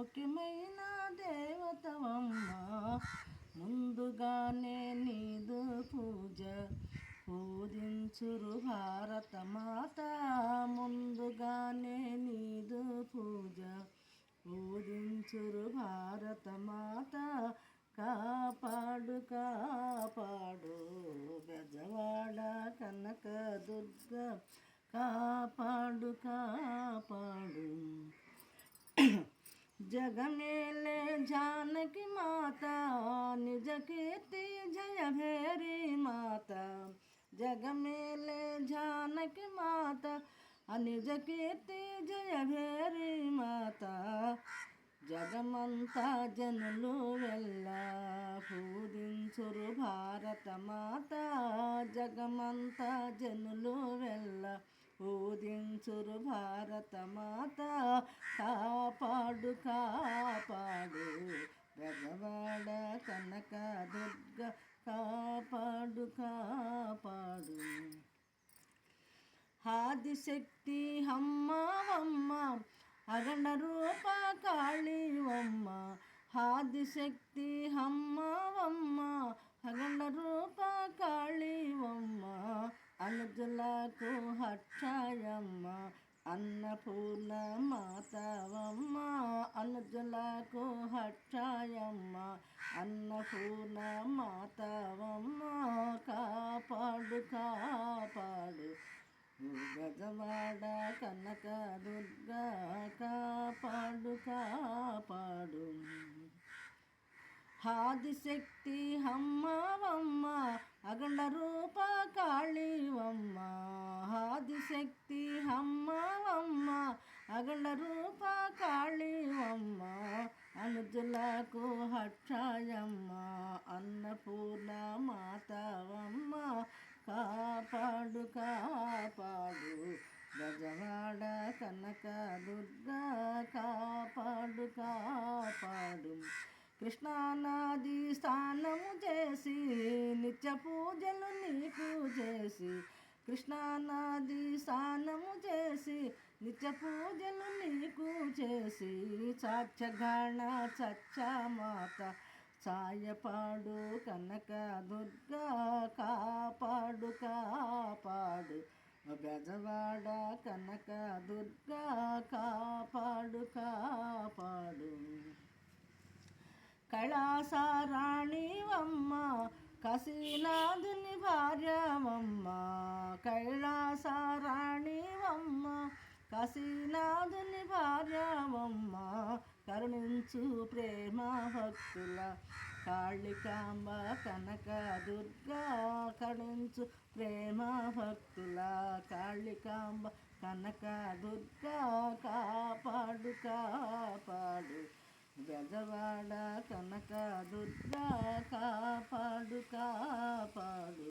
ముఖ్యమైన దేవతవమ్మ. ముందుగానే నీదు పూజ పూజించురు భారత మాత ముందుగానే నీదు పూజ పూజించురు భారత మాత కాపాడు కాపాడు గజవాడ కనక దుర్గ కాపాడు కా జగమేలే జానకి మాత నిజ కీర్తి జయ భేరి మాత. జగమేలే జానకి మాత నిజ కీర్తి జయ భేరి మాత. జగమంతా జనులు వెళ్ళ పూజించురు భారత మాత. జగమంతా జనులు వెళ్ళ పూజించురు భారత మాత కాపాడు కాపాడు. బెజవాడ కనక దుర్గ కాపాడు కాపాడు. ఆదిశక్తి అమ్మవమ్మ అగణ రూప కాళీవమ్మ ఆదిశక్తి అమ్మవమ్మ అగణ రూప కాళీవమ్మ అనుజులకు హక్షాయమ్మ అన్నపూర్ణ మాతవమ్మ అనుజులకు హక్షాయమ్మ అన్నపూర్ణ మాతవమ్మ కాపాడు కాపాడు. గజవాడ కనక దుర్గా కాపాడు కాపాడు. ఆదిశక్తి అమ్మవమ్మ అగండ రూప శక్తి అమ్మవమ్మ అగండ రూప కాళీవమ్మ అనుజులకు హక్షాయమ్మ అన్నపూర్ణ మాతవమ్మ కాపాడు కాపాడు గజవాడ కనక దుర్గా కాపాడు కాపాడు. కృష్ణానాది స్థానము చేసి నిత్య పూజలు నీకు చేసి కృష్ణానాది స్నానము చేసి నిత్య పూజలు నీకు చేసి సాక్షగాణ సత్యమాత సాయపాడు కనక దుర్గా కాపాడు కాపాడు. బెజవాడ కనక దుర్గా కాపాడు కాపాడు. కైలాసరాణివమ్మ కశీనాథుని భార్యవమ్మ కైలాసరాణివమ్మ. కశీనాథుని భార్యవమ్మ కరుణించు ప్రేమ భక్తుల కాళికాంబ కనక దుర్గా. కరుణించు ప్రేమ భక్తుల కాళికాంబ కనక దుర్గా. కాపాడు కాపాడు. గజవాడ కనక దుర్గా కాపాడు కాపాడు